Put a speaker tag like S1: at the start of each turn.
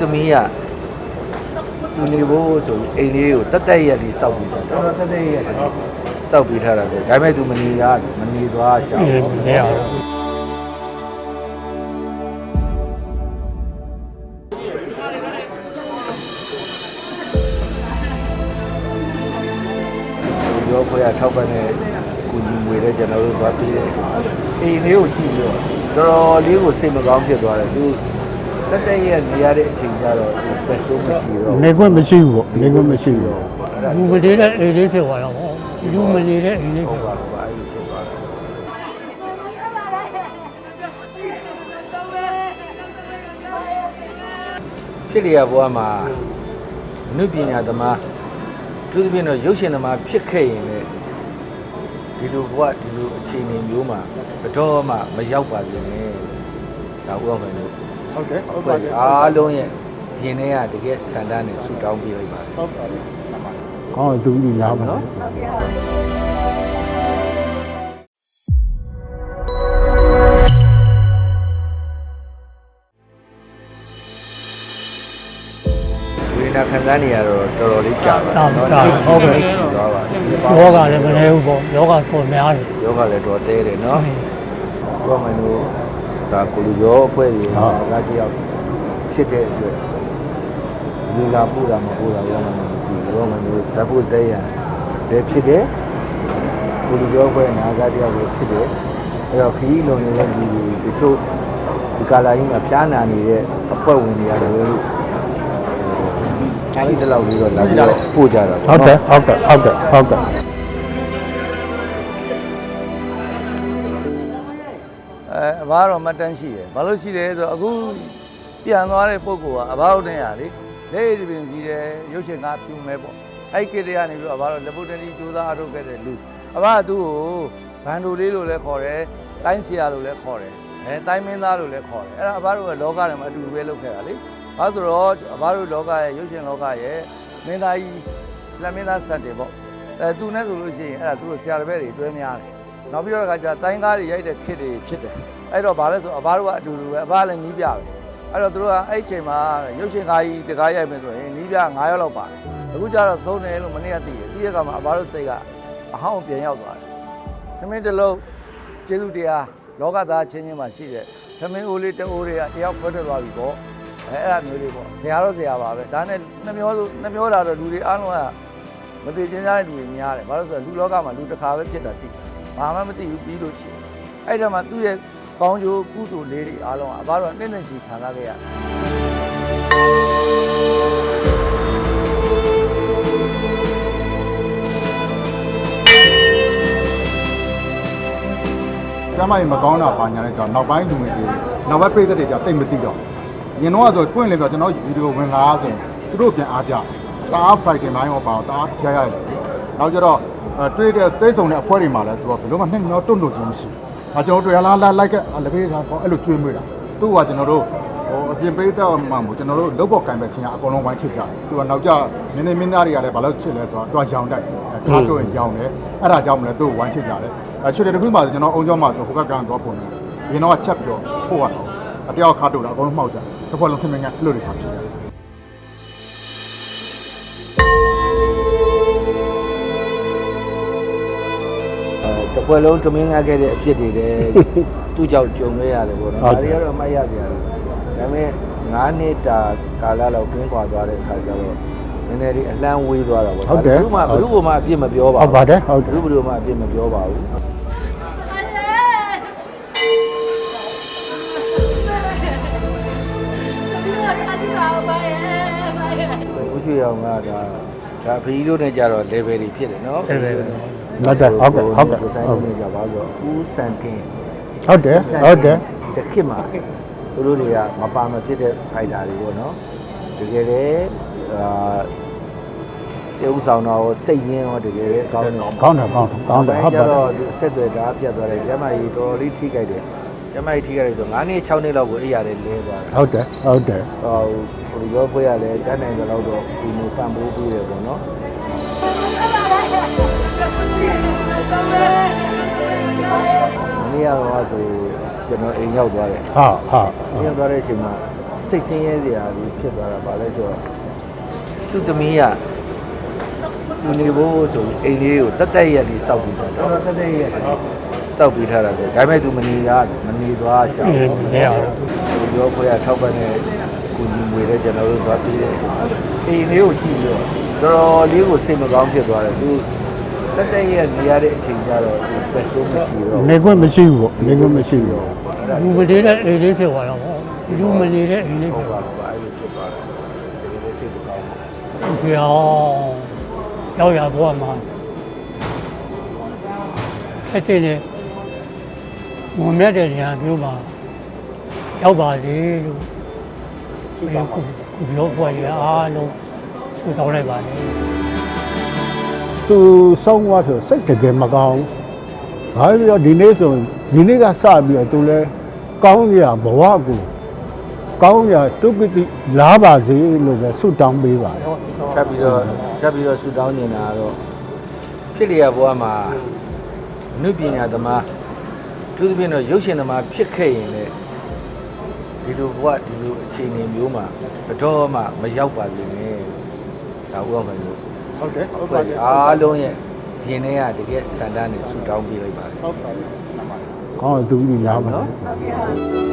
S1: သမီးကသူနေဖို့ဆိုပြီးအိမ်လေးကိုတက်တက်ရက်လေးစောက်ပြီးတော့တော်တော်တက်တက်ရက်လေးစောက်ပြီးထားတာကိုဒါပေမဲ့သူမနေရမနေသွားရှာ
S2: အေး
S1: ဘူး
S2: လဲအောင်
S1: ရောခွဲရထောက်ပံ့တဲ့ကုညီငွေတဲ့ကျွန်တော်တို့သွားပြီးတယ်အိမ်လေးကိုကြည့်ပြီးတော့တော်တော်လေးကိုစိတ်မကောင်းဖြစ်သွားတယ်သူ တက်တက်ရက်နေရတဲ့အချိန်ကျတော့သူပတ်စိုးမရှိတော့
S3: နေခွင့်မရှိဘူးပေါ့နေခွင့်မရှိဘူးပေါ့
S2: လူမနေတဲ့အိမ်လေးဖြစ်သွားတော့ဗောလူမနေတဲ့အိမ်လေး
S1: ဟု
S2: ဖြစ်
S1: တ်ပါ
S2: သွား
S1: ဘူးအဲ့လိုဖြစ်သွားတယ်ဖြစ်လျက်ဘဝမှာအနုပညာသမားသူသဖြင့်တော့ရုပ်ရှင်သမားဖြစ်ခဲ့ရင်လည်းဒီလိုဘဝဒီလိုအခြေအနေမျိုးမှာဘယ်တော့မှမရောက်ပါဘူးနဲ့ဒါဥအောင်မယ်လို့
S3: ဟုတ်တယ်
S1: ဟုတ်ပါပြီအားလုံးရဲ့ရင်ထဲကတကယ်စန္ဒနဲ့ဆူတောင်းပေးလိုက်ပါတယ်
S3: ဟုတ်ပါတယ်ကောင်းတယ်သူကြီးများပါ
S1: နော်
S3: နော်
S1: ဝိညာဉ်ခံစားနေရတော့တော်တော်လေးကြာပါ
S2: တာ
S1: နော်
S2: တာ
S1: နေ့ချီ
S2: ဟုတ်ကဲ့
S1: နေ့ချီသွားပါပြီ
S2: ယောဂလည်းမနေဘူးဗောယောဂပေါ်များတယ်
S1: ယောဂလည်းတော်သေးတယ်နော်ဘုရားမင်းတို့ ဒါကိုလူရောအဖွဲ့တွေဒါတယောက်ဖြစ်တဲ့အတွက်လူလာပူတာမပူတာဘုရားမင်းတို့ဒီဘုရားမင်းတို့ဇဘုဇေယံလည်းဖြစ်တယ်ကိုလူရောအဖွဲ့နာဂတယောက်လည်းဖြစ်တယ်အဲ့တော့ခီးလုံနေတဲ့လူတွေတချို့ဒီကာလာကြီးမှာပြားနာနေတဲ့အဖွဲ့ဝင်တွေရတယ်လို့အားကြီးတလောက်လေးတော့လာပြီးတော့ပို့ကြတာပေါ့
S3: ဟုတ်တယ်ဟုတ်တယ်ဟုတ်တယ်ဟုတ်တယ်
S4: အဲအဘကတော့မတ်တန်းရှိတယ်ဘာလို့ရှိလဲဆိုတော့အခုပြန်သွားတဲ့ပုံကအဘတို့နဲ့ရလေလက်ရည်ပင်စီတယ်ရုပ်ရှင်ကားဖြူမဲပေါ့အဲ့ကိတ္တရနေပြီးတော့အဘတို့လက်ပုတ်တနီစူးစမ်းအထုတ်ခဲ့တဲ့လူအဘကသူ့ကိုဘန်ဒိုလေးလို့လည်းခေါ်တယ်တိုင်းဆရာလို့လည်းခေါ်တယ်အဲတိုင်းမင်းသားလို့လည်းခေါ်တယ်အဲ့ဒါအဘတို့ကလောကထဲမှာအတူတူပဲလုပ်ခဲ့တာလေဘာလို့ဆိုတော့အဘတို့လောကရဲ့ရုပ်ရှင်လောကရဲ့မင်းသားကြီးလက်မင်းသားဆက်တယ်ပေါ့အဲသူနဲ့ဆိုလို့ရှိရင်အဲ့ဒါသူတို့ဆရာတစ်ပည့်တွေတွဲများတယ်နောက်ပြီးတော့ကကြာတိုင်းကားတွေရိုက်တဲ့ခစ်တွေဖြစ်တယ် အဲ့တော့ဗာလဲဆိုအဘတို့ကအတူတူပဲအဘလည်းနီးပြပဲအဲ့တော့သူတို့ကအဲ့ဒီချိန်မှာရုပ်ရှင်ကားကြီးတကားရိုက်မယ်ဆိုရင်နီးပြ9ရောက်လောက်ပါတယ်အခုကျတော့သုံးတယ်လို့မနေ့ကသိတယ်သိရကမှအဘတို့စိတ်ကအဟောင်းပြန်ရောက်သွားတယ်သမင်းတစ်လုံးကျေးဇူးတရားလောကသားချင်းချင်းမှာရှိတဲ့သမင်းအိုးလေးတအိုးတွေကတယောက်ခွဲထွက်သွားပြီပေါ့အဲအဲ့ဒါမျိုးလေးပေါ့ဆရာတော့ဆရာပါပဲဒါနဲ့နှမျောဆိုနှမျောတာတော့လူတွေအားလုံးကမသိချင်းကြတဲ့လူတွေများတယ်ဘာလို့ဆိုတော့လူလောကမှာလူတစ်ခါပဲဖြစ်တာသိတယ်ဘာမှမသိဘူးပြီးလို့ရှိရင်အဲ့ဒါမှသူ့ရဲ့ ကောင်းကျိုးကုသိုလ်လေးတွေအားလုံးအဘတော့နှစ်နှစ်ချီခံစားခဲ့ရတယ်
S3: ကျမကြီးမကောင်းတာပါညာလဲကြောင့်နောက်ပိုင်းလူငယ်တွေနောက်ပိုင်းပြည်သက်တွေကြောင့်တိတ်မသိတော့ရင်တော့ဆိုတွင့်လေဆိုကျွန်တော်ဗီဒီယိုဝင်လာဆိုရင်သူတို့ပြန်အားကြတအား fighting line ရောပါတအားကြားရတယ်နောက်ကျတော့တွေ့တဲ့သိဆုံတဲ့အဖွဲတွေမှာလဲသူကဘယ်လိုမှနှစ်မျောတွန့်လို့ခြင်းမရှိဘူး အဲကျွန်တော်တွေ့ရလားလာလိုက်လက်ဖေးကအဲ့လိုကျွေးမွေးတာသူ့ကကျွန်တော်တို့ဟိုအပြင်ပေးတော့မှမို့ကျွန်တော်တို့လုတ်ပေါ်ကင်ပဲချင်းအကုန်လုံးဝိုင်းချစ်ကြတယ်သူကနောက်ကျနင်းနေမင်းသားတွေကလည်းဘာလို့ချစ်လဲဆိုတော့တွားရောင်တိုက်ထားတော့ရောင်တယ်အဲ့ဒါကြောင့်မလဲသူ့ဝိုင်းချစ်ကြတယ်အဲချွတ်တဲ့တစ်ခုမှကျွန်တော်အုံကြောမှာဆိုဟိုကကန်တော့ပုံနေရင်တော့ချက်ပြီးတော့ပို့ရတော့အတယောက်ခါတူတာအကုန်လုံးမှောက်ကြတစ်ခွက်လုံးခင်မင်းကအဲ့လိုတွေခါဖြစ်တယ်
S1: ပွဲလုံးတမင်းငတ်ခဲ့တဲ့အဖြစ်တွေလည်းသူ့ကြောင့်ကြုံခဲ့ရတယ်ပေါ့နော်
S3: ဟုတ်
S1: ဒါ
S3: တယ်
S1: တွေကတော့အမှတ်ရကြရတယ်ဒါပေမဲ့9နှစ်တာကာလလောက်ကင်းကွာသွားတဲ့အခါကျတော့နည်းနည်းလေးအလန်းဝေးသွားတာပေါ့
S3: ဟုတ်တယ်
S1: ဘယ်သူမှဘယ်သူမှအပြစ်မပြောပါ
S3: ဟုတ်ပါတယ်ဟုတ်
S1: ဘ
S3: တယ်
S1: ယ်သူဘယ်သူမှအပြစ်မပြောပါဘူးဦးချွေအောင်ကဒါဒါဖကြီးတို့နဲ့ကြတော့ level တွေဖြစ်တယ်နော်
S2: level
S3: ဟုတ်တယ်ဟုတ်ကဲ့ဟုတ်ကဲ့
S1: ဆိုင်လို့ကြပါဆိုဦးစန်တင်
S3: ဟုတ်တယ်ဟုတ်တယ်
S1: တခစ်မှာသူတို့တွေကမပါမဖြစ်တဲ့ဖိုက်တာတွေပေါ့နော်တကယ်လေအာတေဥဆောင်တော့စိတ်ရင်းရောတကယ်လေကောင်းတယ်
S3: ကောင်းတယ်ကောင်းတယ်ကောင်းတယ်ဟုတ်
S1: ကြ
S3: ပါတ
S1: တော့
S3: ယ်
S1: ဒီဆက်သွယ်တာပြတ်သွားတယ်ကျမကြီးတော်တော်လေးထိခိုက်တယ်ကျမကြီးထိခိုက်တယ်ဆို9နှစ်6နှစ်လောက်ကိုအိပ်ရတယ်လဲသွားတယ်
S3: ဟုတ်တယ်ဟုတ်တယ်
S1: ဟိုဟိုရောဖွဲ့ရတယ်တန်းနိုင်တဲ့လောက်တော့ဒီလိုတန်ဖိုးပေးတယ်ပေါ့နော်မ နေ့ကတော့ဆိုကျွန်တော်အိမ်ရောက်သွားတယ်
S3: ဟာဟာ
S1: အိမ်ရောက်သွားတဲ့အချိန်မှာစိတ်ဆင်းရဲစရာကြီးဖြစ်သွားတာပါလဲဆိုတော့သူ့သမီးကသူနေဖို့ဆိုပြီးအိမ်လေးကိုတက်တက်ရက်လေးစောက်ပြီးတော့တော့တက်တက်ရက်လေးစောက်ပြီးထားတာဆိုဒါပေမဲ့သူမနေရမနေသွားရှာ
S2: နေနေရတော့
S1: သူရောခွဲရထောက်ပံ့တဲ့ကုညီငွေတဲ့ကျွန်တော်တို့သွားပြီးတယ်အိမ်လေးကိုကြည့်ပြီးတော့တော်တော်လေးကိုစိတ်မကောင်းဖြစ်သွားတယ်သူ တက်တက်ရက်နေရတဲ့အချိန်ကျတော့သူပက်ဆိုးမရှိတော့
S5: နေခွင့်မရှိဘူးပေါ့နေခွင့်မရှိဘူးပေါ့
S2: လူမနေတဲ့အိမ်လေးဖြစ်သွားတော့လူမနေတဲ့အိမ်လေး
S1: ဟု
S2: ဖြစ်
S1: တ်ပါ
S2: သွား
S1: ဘူးအဲ့လိုဖြစ်သွားတယ်ဒီလိုစိတ်မကောင်းဘူး
S2: ဒီအောင်ရောက်ရဘဝမှာအဲ့ဒီနဲ့ငုံမြတ်တဲ့နေရာမျိုးမှာရောက်ပါစေလို့ဒီကုကုရောဘွားရအားလုံးဆုတောင်းလိုက်ပါတယ်
S5: သူဆုံးသွားဆိုစိတ်တကယ်မကောင်းဘာဖြစ်လို့ဒီနေ့ဆိုဒီနေ့ကစပြီးတော့သူလဲကောင်းရဘဝကိုကောင်းရတုကတိလာပါစေလို့ပဲဆုတောင်းပေးပါတယ်
S1: ထပ်ပြီးတော့ထပ်ပြီးတော့ဆူတောင်းနေတာကတော့ဖြစ်လျက်ဘဝမှာအနုပညာသမားသူသဖြင့်တော့ရုပ်ရှင်သမားဖြစ်ခဲ့ရင်လေဒီလိုဘဝဒီလိုအခြေအနေမျိုးမှာဘတော်မှမရောက်ပါစေနဲ့ဒါဥအောင်မယ်လို့
S3: ဟုတ်တယ်ဟုတ်
S1: ဟုတ်
S3: ပါ
S1: ပါ
S3: ပြီ
S1: ပြီအားလုံးရဲ့ဒီနေ့ကတကယ်စန္ဒနဲ့ဆူတောင်းပေးလိုက်ပါတယ်
S3: ဟုတ်ပါတယ်
S5: ကောင်းတယ်သူကြီးလာပါ
S1: နော်
S5: စေ